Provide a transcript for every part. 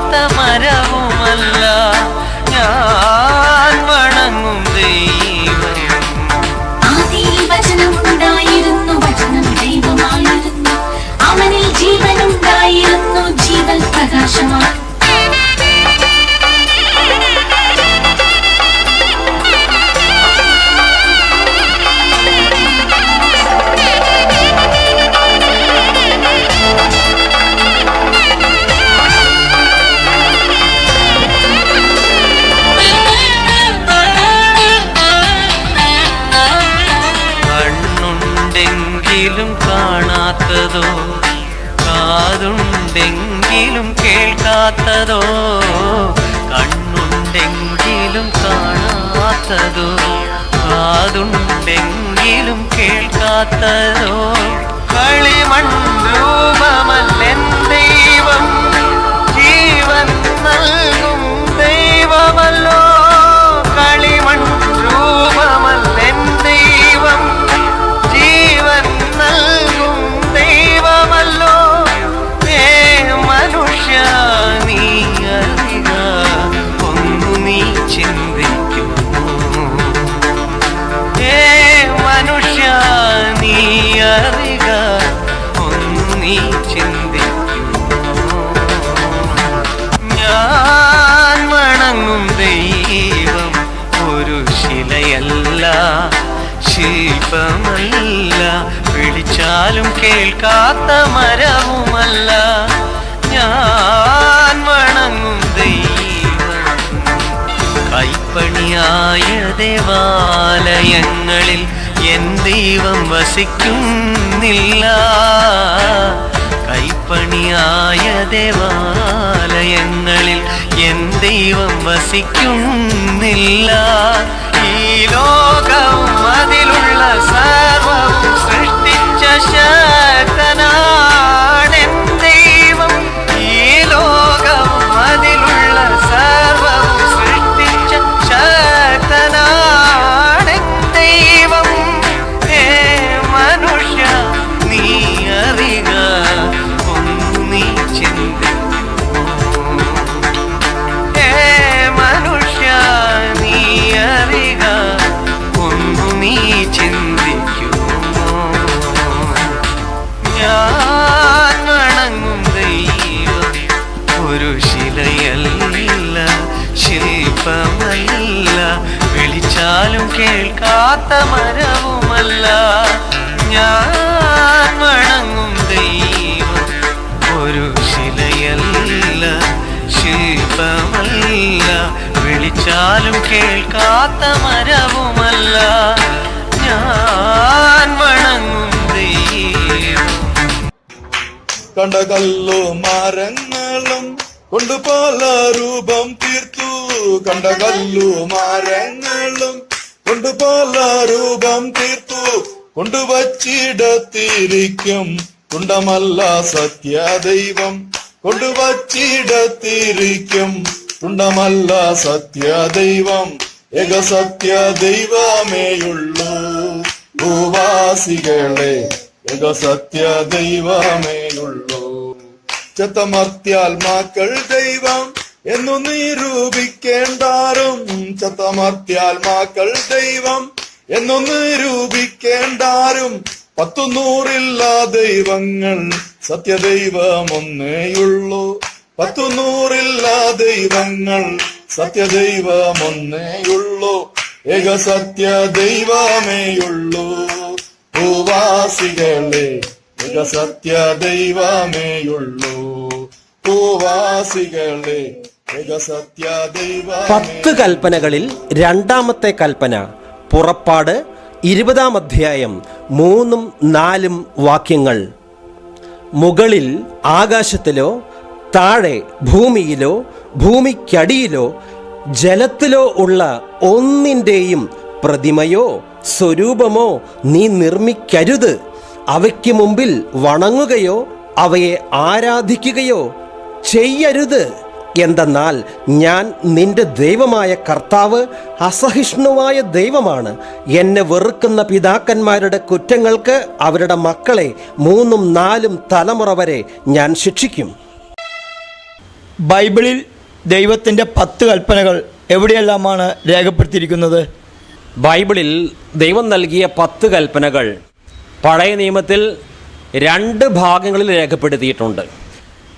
കേൾക്കാത്ത മരവുമല്ല കാതുണ്ടെങ്കിലും കേൾക്കാത്തതോ? കണ്ണുണ്ടെങ്കിലും കാണാത്തതോ? കാതുണ്ടെങ്കിലും കേൾക്കാത്തതോ? കളിമൺ രൂപമല്ലെൻ ദൈവം ജീവൻ നൽകും ദൈവമല്ലോ. കേൾക്കാത്ത മരവുമല്ല. ഞാൻ വണങ്ങും ദൈവം. കൈപ്പണിയായ ദേവാലയങ്ങളിൽ എൻ ദൈവം വസിക്കുന്നില്ല. കൈപ്പണിയായ ദേവാലയങ്ങളിൽ എൻ ദൈവം വസിക്കുന്നില്ല. ഈ ലോകം അതിലുള്ള സർവം സൃഷ്ടിച്ച عشاق വിളിച്ചാലും കേൾക്കാത്ത മരവുമല്ല. ഞാൻ വണങ്ങും ദൈവം. ഒരു ശിലയല്ല ശില്പമല്ല. വിളിച്ചാലും കേൾക്കാത്ത മരവുമല്ല. ഞാൻ വണങ്ങും ദൈവം. കണ്ട മരങ്ങളും കൊണ്ട് രൂപം തീർത്തു. കണ്ട കല്ലു മരങ്ങളും കൊണ്ടു പല രൂപം തീർത്തു. കൊണ്ടുവച്ചിടത്തിരിക്കും കുണ്ടമല്ല സത്യ ദൈവം കൊണ്ടുവച്ചിടത്തിരിക്കും കുണ്ടമല്ല സത്യ ദൈവം ഏക സത്യ ദൈവമേയുള്ളൂ ഭൂവാസികളെ ഏക സത്യ ദൈവമേയുള്ളൂ ചത്തമർത്യാത്മാക്കൾ ദൈവം എന്നു നിരൂപിക്കേണ്ടാരും ചത്തമർത്യാത്മാക്കൾ ദൈവം എന്നു നിരൂപിക്കേണ്ടാരും പത്തു നൂറില്ല ദൈവങ്ങൾ സത്യദൈവം ഒന്നേയുള്ളൂ പത്തു നൂറില്ല ദൈവങ്ങൾ സത്യദൈവം ഒന്നേയുള്ളൂ ഏക സത്യ ദൈവമേയുള്ളൂ. ഭൂവാസികളെ ഏക സത്യ ദൈവമേയുള്ളൂ. ഭൂവാസികളെ പത്ത് കൽപ്പനകളിൽ രണ്ടാമത്തെ കൽപ്പന പുറപ്പാട് ഇരുപതാം അധ്യായം മൂന്നും നാലും വാക്യങ്ങൾ. മുകളിൽ ആകാശത്തിലോ താഴെ ഭൂമിയിലോ ഭൂമിക്കടിയിലോ ജലത്തിലോ ഉള്ള ഒന്നിന്റെയും പ്രതിമയോ സ്വരൂപമോ നീ നിർമ്മിക്കരുത്. അവയ്ക്ക് മുമ്പിൽ വണങ്ങുകയോ അവയെ ആരാധിക്കുകയോ ചെയ്യരുത്. എന്തെന്നാൽ ഞാൻ നിന്റെ ദൈവമായ കർത്താവ് അസഹിഷ്ണുവായ ദൈവമാണ്. എന്നെ വെറുക്കുന്ന പിതാക്കന്മാരുടെ കുറ്റങ്ങൾക്ക് അവരുടെ മക്കളെ മൂന്നും നാലും തലമുറ വരെ ഞാൻ ശിക്ഷിക്കും. ബൈബിളിൽ ദൈവത്തിന്റെ പത്ത് കൽപ്പനകൾ എവിടെയെല്ലാമാണ് രേഖപ്പെടുത്തിയിരിക്കുന്നത്? ബൈബിളിൽ ദൈവം നൽകിയ പത്ത് കൽപ്പനകൾ പഴയ നിയമത്തിൽ രണ്ട് ഭാഗങ്ങളിൽ രേഖപ്പെടുത്തിയിട്ടുണ്ട്.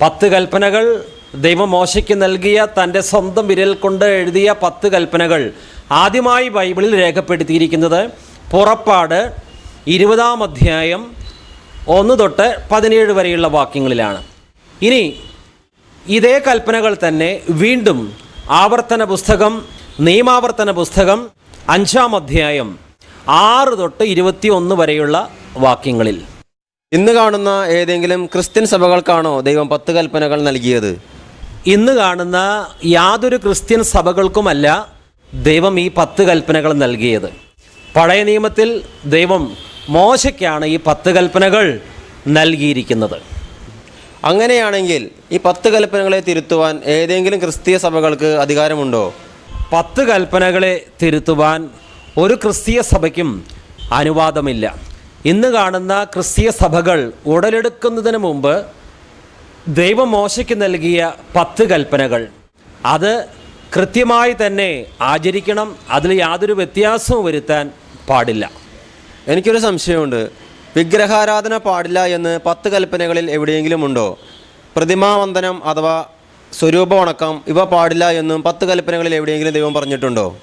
പത്ത് കൽപ്പനകൾ ദൈവം മോശയ്ക്ക് നൽകിയ തന്റെ സ്വന്തം വിരൽ കൊണ്ട് എഴുതിയ പത്ത് കൽപ്പനകൾ ആദ്യമായി ബൈബിളിൽ രേഖപ്പെടുത്തിയിരിക്കുന്നത് പുറപ്പാട് ഇരുപതാം അധ്യായം ഒന്ന് തൊട്ട് പതിനേഴ് വരെയുള്ള വാക്യങ്ങളിലാണ്. ഇനി ഇതേ കൽപ്പനകൾ തന്നെ വീണ്ടും ആവർത്തന പുസ്തകം നിയമാവർത്തന പുസ്തകം അഞ്ചാം അധ്യായം ആറ് തൊട്ട് ഇരുപത്തി ഒന്ന് വരെയുള്ള വാക്യങ്ങളിൽ. ഇന്ന് കാണുന്ന ഏതെങ്കിലും ക്രിസ്ത്യൻ സഭകൾക്കാണോ ദൈവം പത്ത് കൽപ്പനകൾ നൽകിയത്? ഇന്ന് കാണുന്ന യാതൊരു ക്രിസ്ത്യൻ സഭകൾക്കുമല്ല ദൈവം ഈ പത്ത് കൽപ്പനകൾ നൽകിയത്. പഴയ നിയമത്തിൽ ദൈവം മോശയ്ക്കാണ് ഈ പത്ത് കൽപ്പനകൾ നൽകിയിരിക്കുന്നത്. അങ്ങനെയാണെങ്കിൽ ഈ പത്ത് കൽപ്പനകളെ തിരുത്തുവാൻ ഏതെങ്കിലും ക്രിസ്തീയ സഭകൾക്ക് അധികാരമുണ്ടോ? പത്ത് കൽപ്പനകളെ തിരുത്തുവാൻ ഒരു ക്രിസ്തീയ സഭയ്ക്കും അനുവാദമില്ല. ഇന്ന് കാണുന്ന ക്രിസ്തീയ സഭകൾ ഉടലെടുക്കുന്നതിന് മുമ്പ് ദൈവമോശയ്ക്ക് നൽകിയ പത്ത് കൽപ്പനകൾ. അത് കൃത്യമായി തന്നെ ആചരിക്കണം അതിൽ യാതൊരു വ്യത്യാസവും വരുത്താൻ പാടില്ല. എനിക്കൊരു സംശയമുണ്ട്. വിഗ്രഹാരാധന പാടില്ല എന്ന് പത്ത് കൽപ്പനകളിൽ എവിടെയെങ്കിലും ഉണ്ടോ? പ്രതിമാവന്ദനം അഥവാ സ്വരൂപ വണക്കം ഇവ പാടില്ല എന്നും പത്ത് കൽപ്പനകളിൽ എവിടെയെങ്കിലും ദൈവം പറഞ്ഞിട്ടുണ്ടോ?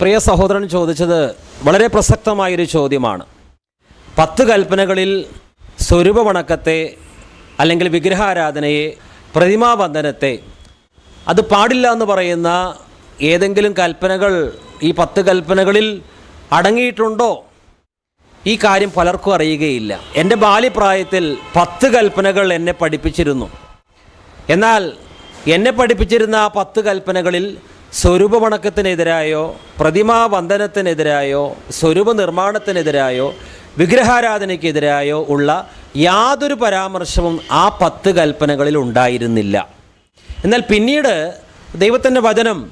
പ്രിയ സഹോദരൻ ചോദിച്ചത് വളരെ പ്രസക്തമായൊരു ചോദ്യമാണ്. പത്ത് കൽപ്പനകളിൽ സ്വരൂപവണക്കത്തെ അല്ലെങ്കിൽ വിഗ്രഹാരാധനയെ പ്രതിമാബന്ധനത്തെ അത് പാടില്ല എന്ന് പറയുന്ന ഏതെങ്കിലും കൽപ്പനകൾ ഈ പത്ത് കൽപ്പനകളിൽ അടങ്ങിയിട്ടുണ്ടോ? ഈ കാര്യം പലർക്കും അറിയുകയില്ല. എന്റെ ബാല്യപ്രായത്തിൽ പത്ത് കൽപ്പനകൾ എന്നെ പഠിപ്പിച്ചിരുന്നു. എന്നാൽ എന്നെ പഠിപ്പിച്ചിരുന്ന ആ പത്ത് കൽപ്പനകളിൽ സ്വരൂപവണക്കത്തിനെതിരായോ പ്രതിമാവന്ദനത്തിനെതിരായോ സ്വരൂപ നിർമ്മാണത്തിനെതിരായോ വിഗ്രഹാരാധനയ്ക്കെതിരായോ ഉള്ള യാതൊരു പരാമർശവും ആ പത്ത് കൽപ്പനകളിൽ ഉണ്ടായിരുന്നില്ല. എന്നാൽ പിന്നീട് ദൈവത്തിന്റെ വചനം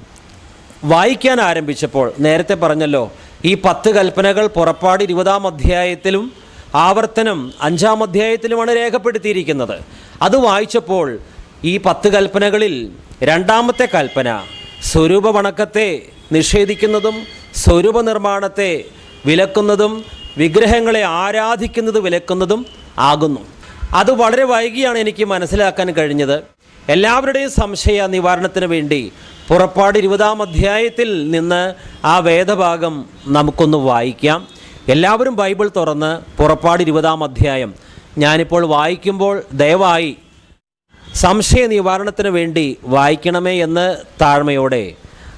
വായിക്കാൻ ആരംഭിച്ചപ്പോൾ നേരത്തെ പറഞ്ഞല്ലോ ഈ പത്ത് കൽപ്പനകൾ പുറപ്പാട് ഇരുപതാം അധ്യായത്തിലും ആവർത്തനം അഞ്ചാം അധ്യായത്തിലുമാണ് രേഖപ്പെടുത്തിയിരിക്കുന്നത്. അത് വായിച്ചപ്പോൾ ഈ പത്ത് കൽപ്പനകളിൽ രണ്ടാമത്തെ കൽപ്പന സ്വരൂപ വണക്കത്തെ നിഷേധിക്കുന്നതും സ്വരൂപ നിർമ്മാണത്തെ വിലക്കുന്നതും വിഗ്രഹങ്ങളെ ആരാധിക്കുന്നത് വിലക്കുന്നതും ആകുന്നു. അത് വളരെ വൈകിയാണ് എനിക്ക് മനസ്സിലാക്കാൻ കഴിഞ്ഞത്. എല്ലാവരുടെയും സംശയ നിവാരണത്തിന് വേണ്ടി പുറപ്പാട് ഇരുപതാം അധ്യായത്തിൽ നിന്ന് ആ വേദഭാഗം നമുക്കൊന്ന് വായിക്കാം. എല്ലാവരും ബൈബിൾ തുറന്ന് പുറപ്പാട് ഇരുപതാം അധ്യായം. ഞാനിപ്പോൾ വായിക്കുമ്പോൾ ദയവായി സംശയ നിവാരണത്തിന് വേണ്ടി വായിക്കണമേ എന്ന് താഴ്മയോടെ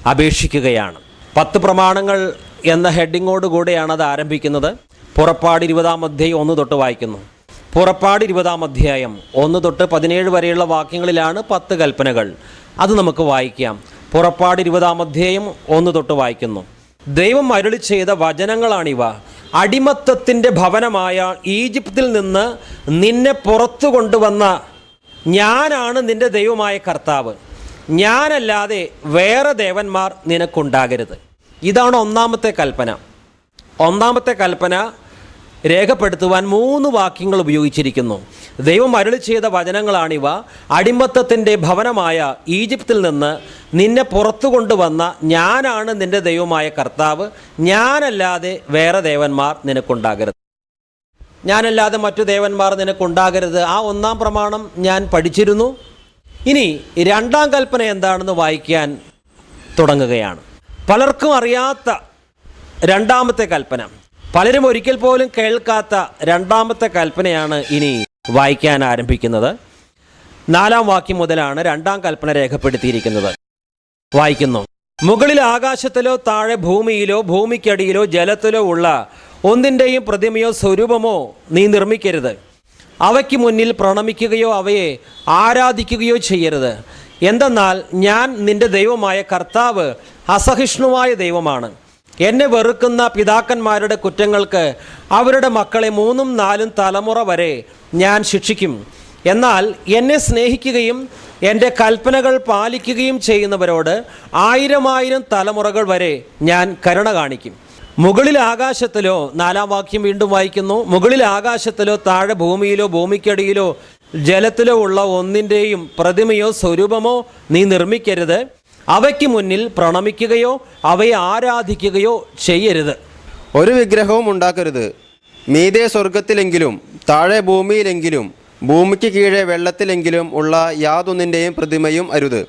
അപേക്ഷിക്കുകയാണ്. പത്ത് പ്രമാണങ്ങൾ എന്ന ഹെഡിങ്ങോടുകൂടെയാണ് അത് ആരംഭിക്കുന്നത്. പുറപ്പാട് ഇരുപതാം അധ്യായം ഒന്ന് തൊട്ട് വായിക്കുന്നു. പുറപ്പാട് ഇരുപതാം അധ്യായം ഒന്ന് തൊട്ട് പതിനേഴ് വരെയുള്ള വാക്യങ്ങളിലാണ് പത്ത് കൽപ്പനകൾ. അത് നമുക്ക് വായിക്കാം. പുറപ്പാട് ഇരുപതാം അധ്യായം ഒന്ന് തൊട്ട് വായിക്കുന്നു. ദൈവം അരുളി ചെയ്ത വചനങ്ങളാണിവ. അടിമത്തത്തിന്റെ ഭവനമായ ഈജിപ്തിൽ നിന്ന് നിന്നെ പുറത്തു കൊണ്ടുവന്ന ഞാനാണ് നിന്റെ ദൈവമായ കർത്താവ്. ഞാനല്ലാതെ വേറെ ദേവന്മാർ നിനക്കുണ്ടാകരുത്. ഇതാണ് ഒന്നാമത്തെ കൽപ്പന. ഒന്നാമത്തെ കൽപ്പന രേഖപ്പെടുത്തുവാൻ മൂന്ന് വാക്യങ്ങൾ ഉപയോഗിച്ചിരിക്കുന്നു. ദൈവം അരുളി ചെയ്ത വചനങ്ങളാണിവ. അടിമത്തത്തിന്റെ ഭവനമായ ഈജിപ്തിൽ നിന്ന് നിന്നെ പുറത്തു കൊണ്ടുവന്ന ഞാനാണ് നിന്റെ ദൈവമായ കർത്താവ്. ഞാനല്ലാതെ വേറെ ദേവന്മാർ നിനക്കുണ്ടാകരുത്. ഞാനല്ലാതെ മറ്റു ദേവന്മാർ നിനക്കുണ്ടാകരുത്. ആ ഒന്നാം പ്രമാണം ഞാൻ പഠിച്ചിരുന്നു. ഇനി രണ്ടാം കൽപ്പന എന്താണെന്ന് വായിക്കാൻ തുടങ്ങുകയാണ്. പലർക്കും അറിയാത്ത രണ്ടാമത്തെ കൽപ്പന. പലരും ഒരിക്കൽ പോലും കേൾക്കാത്ത രണ്ടാമത്തെ കൽപ്പനയാണ് ഇനി വായിക്കാൻ ആരംഭിക്കുന്നത്. നാലാം വാക്യം മുതലാണ് രണ്ടാം കൽപ്പന രേഖപ്പെടുത്തിയിരിക്കുന്നത്. വായിക്കുന്നു. മുകളിൽ ആകാശത്തിലോ താഴെ ഭൂമിയിലോ ഭൂമിക്കടിയിലോ ജലത്തിലോ ഉള്ള ഒന്നിന്റെയും പ്രതിമയോ സ്വരൂപമോ നീ നിർമ്മിക്കരുത്. അവയ്ക്ക് മുന്നിൽ പ്രണമിക്കുകയോ അവയെ ആരാധിക്കുകയോ ചെയ്യരുത്. എന്തെന്നാൽ ഞാൻ നിന്റെ ദൈവമായ കർത്താവ് അസഹിഷ്ണുവായ ദൈവമാണ്. എന്നെ വെറുക്കുന്ന പിതാക്കന്മാരുടെ കുറ്റങ്ങൾക്ക് അവരുടെ മക്കളെ മൂന്നും നാലും തലമുറ വരെ ഞാൻ ശിക്ഷിക്കും. എന്നാൽ എന്നെ സ്നേഹിക്കുകയും എന്റെ കൽപ്പനകൾ പാലിക്കുകയും ചെയ്യുന്നവരോട് ആയിരം ആയിരം തലമുറകൾ വരെ ഞാൻ കരുണ കാണിക്കും. മുകളിൽ ആകാശത്തിലോ നാലാം വാക്യം വീണ്ടും വായിക്കുന്നു മുകളിൽ ആകാശത്തിലോ താഴെ ഭൂമിയിലോ ഭൂമിക്കടിയിലോ ജലത്തിലോ ഉള്ള ഒന്നിന്റെയും പ്രതിമയോ സ്വരൂപമോ നീ നിർമ്മിക്കരുത്. അവയ്ക്ക് മുന്നിൽ പ്രണമിക്കുകയോ അവയെ ആരാധിക്കുകയോ ചെയ്യരുത്. ഒരു വിഗ്രഹവും ഉണ്ടാക്കരുത്. മീതെ സ്വർഗത്തിലെങ്കിലും താഴെ ഭൂമിയിലെങ്കിലും ഭൂമിക്ക് കീഴെ വെള്ളത്തിലെങ്കിലും ഉള്ള യാതൊന്നിന്റെയും പ്രതിമയും അരുത്.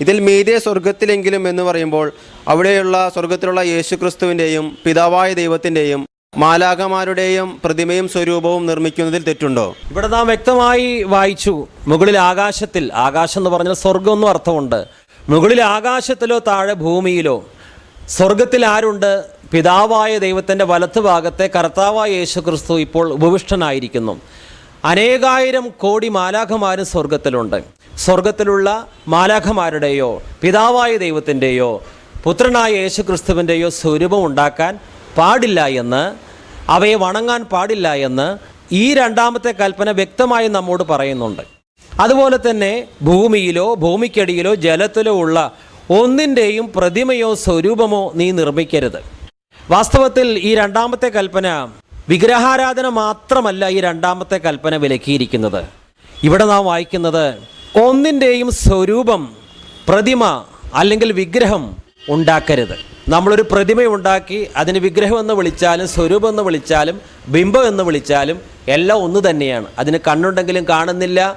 ഇതിൽ മീതെ സ്വർഗത്തിലെങ്കിലും എന്ന് പറയുമ്പോൾ അവിടെയുള്ള സ്വർഗത്തിലുള്ള യേശുക്രിസ്തുവിന്റെയും പിതാവായ ദൈവത്തിന്റെയും മാലാഖമാരുടെയും പ്രതിമയും സ്വരൂപവും നിർമ്മിക്കുന്നതിൽ തെറ്റുണ്ടോ? ഇവിടെ നാം വ്യക്തമായി വായിച്ചു മുകളിൽ ആകാശത്തിൽ ആകാശം എന്ന് പറഞ്ഞാൽ സ്വർഗം എന്നും അർത്ഥമുണ്ട്. മുകളിൽ ആകാശത്തിലോ താഴെ ഭൂമിയിലോ സ്വർഗത്തിൽ ആരുണ്ട്? പിതാവായ ദൈവത്തിന്റെ വലത്ത് ഭാഗത്തെ കർത്താവായ യേശു ക്രിസ്തു ഇപ്പോൾ ഉപവിഷ്ടനായിരിക്കുന്നു. അനേകായിരം കോടി മാലാഖമാരും സ്വർഗത്തിലുണ്ട് സ്വർഗത്തിലുള്ള മാലാഖമാരുടെയോ പിതാവായ ദൈവത്തിന്റെയോ പുത്രനായ യേശു ക്രിസ്തുവിന്റെയോ സ്വരൂപം ഉണ്ടാക്കാൻ പാടില്ല എന്ന് അവയെ വണങ്ങാൻ പാടില്ല എന്ന് ഈ രണ്ടാമത്തെ കൽപ്പന വ്യക്തമായി നമ്മോട് പറയുന്നുണ്ട്. അതുപോലെ തന്നെ ഭൂമിയിലോ ഭൂമിക്കടിയിലോ ജലത്തിലോ ഉള്ള ഒന്നിന്റെയും പ്രതിമയോ സ്വരൂപമോ നീ നിർമ്മിക്കരുത്. വാസ്തവത്തിൽ ഈ രണ്ടാമത്തെ കൽപ്പന വിഗ്രഹാരാധന മാത്രമല്ല ഈ രണ്ടാമത്തെ കൽപ്പന വിലക്കിയിരിക്കുന്നത്. ഇവിടെ നാം വായിക്കുന്നത് ഒന്നിന്റെയും സ്വരൂപം പ്രതിമ അല്ലെങ്കിൽ വിഗ്രഹം ഉണ്ടാക്കരുത്. നമ്മളൊരു പ്രതിമ ഉണ്ടാക്കി അതിന് വിഗ്രഹം എന്ന് വിളിച്ചാലും സ്വരൂപം എന്ന് വിളിച്ചാലും ബിംബം എന്ന് വിളിച്ചാലും എല്ലാം ഒന്ന് തന്നെയാണ്. അതിന് കണ്ണുണ്ടെങ്കിലും കാണുന്നില്ല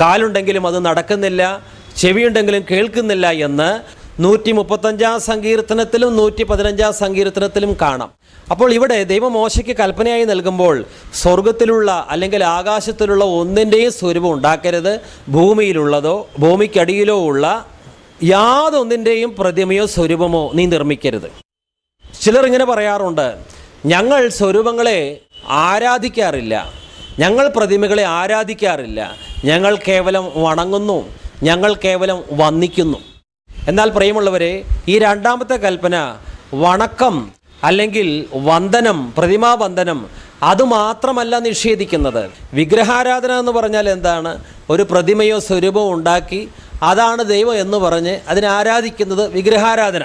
കാലുണ്ടെങ്കിലും അത് നടക്കുന്നില്ല ചെവിയുണ്ടെങ്കിലും കേൾക്കുന്നില്ല എന്ന് നൂറ്റി മുപ്പത്തഞ്ചാം സങ്കീർത്തനത്തിലും നൂറ്റി പതിനഞ്ചാം സങ്കീർത്തനത്തിലും കാണാം. അപ്പോൾ ഇവിടെ ദൈവമോശയ്ക്ക് കൽപ്പനയായി നൽകുമ്പോൾ സ്വർഗത്തിലുള്ള അല്ലെങ്കിൽ ആകാശത്തിലുള്ള ഒന്നിന്റെയും സ്വരൂപം ഉണ്ടാക്കരുത്. ഭൂമിയിലുള്ളതോ ഭൂമിക്കടിയിലോ ഉള്ള യാതൊന്നിന്റെയും പ്രതിമയോ സ്വരൂപമോ നീ നിർമ്മിക്കരുത്. ചിലർ ഇങ്ങനെ പറയാറുണ്ട് ഞങ്ങൾ സ്വരൂപങ്ങളെ ആരാധിക്കാറില്ല. ഞങ്ങൾ പ്രതിമകളെ ആരാധിക്കാറില്ല. ഞങ്ങൾ കേവലം വണങ്ങുന്നു. ഞങ്ങൾ കേവലം വന്ദിക്കുന്നു. എന്നാൽ പ്രിയമുള്ളവരെ ഈ രണ്ടാമത്തെ കൽപ്പന വണക്കം അല്ലെങ്കിൽ വന്ദനം പ്രതിമാവന്ദനം അതുമാത്രമല്ല നിഷേധിക്കുന്നത്. വിഗ്രഹാരാധന എന്ന് പറഞ്ഞാൽ എന്താണ്? ഒരു പ്രതിമയോ സ്വരൂപമോ ഉണ്ടാക്കി അതാണ് ദൈവം എന്ന് പറഞ്ഞ് അതിനെ ആരാധിക്കുന്നത് വിഗ്രഹാരാധന.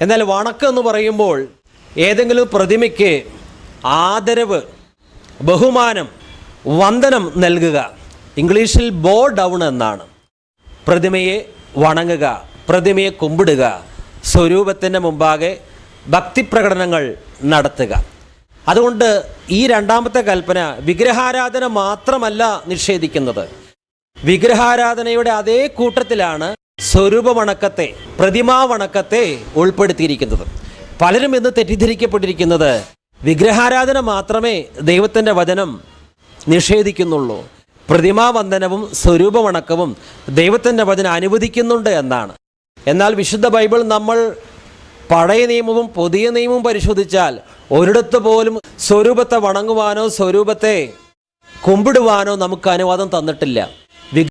എന്നാൽ വണക്കം എന്ന് പറയുമ്പോൾ ഏതെങ്കിലും പ്രതിമയ്ക്ക് ആദരവ് ബഹുമാനം വന്ദനം നൽകുക. ഇംഗ്ലീഷിൽ ബോ ഡൗൺ എന്നാണ്. പ്രതിമയെ വണങ്ങുക. പ്രതിമയെ കുമ്പിടുക സ്വരൂപത്തിന്റെ മുമ്പാകെ ഭക്തിപ്രകടനങ്ങൾ നടത്തുക. അതുകൊണ്ട് ഈ രണ്ടാമത്തെ കൽപ്പന വിഗ്രഹാരാധന മാത്രമല്ല നിഷേധിക്കുന്നത്. വിഗ്രഹാരാധനയുടെ അതേ കൂട്ടത്തിലാണ് സ്വരൂപമണക്കത്തെ പ്രതിമാവണക്കത്തെ ഉൾപ്പെടുത്തിയിരിക്കുന്നത്. പലരും ഇന്ന് തെറ്റിദ്ധരിക്കപ്പെട്ടിരിക്കുന്നത് വിഗ്രഹാരാധന മാത്രമേ ദൈവത്തിന്റെ വചനം നിഷേധിക്കുന്നുള്ളൂ. പ്രതിമാവന്ദനവും സ്വരൂപമണക്കവും ദൈവത്തിന്റെ വചനം അനുവദിക്കുന്നുണ്ട് എന്നാണ്. എന്നാൽ വിശുദ്ധ ബൈബിൾ നമ്മൾ പഴയ നിയമവും പുതിയ നിയമവും പരിശോധിച്ചാൽ ഒരിടത്ത് പോലും സ്വരൂപത്തെ വണങ്ങുവാനോ സ്വരൂപത്തെ കുമ്പിടുവാനോ നമുക്ക് അനുവാദം തന്നിട്ടില്ല.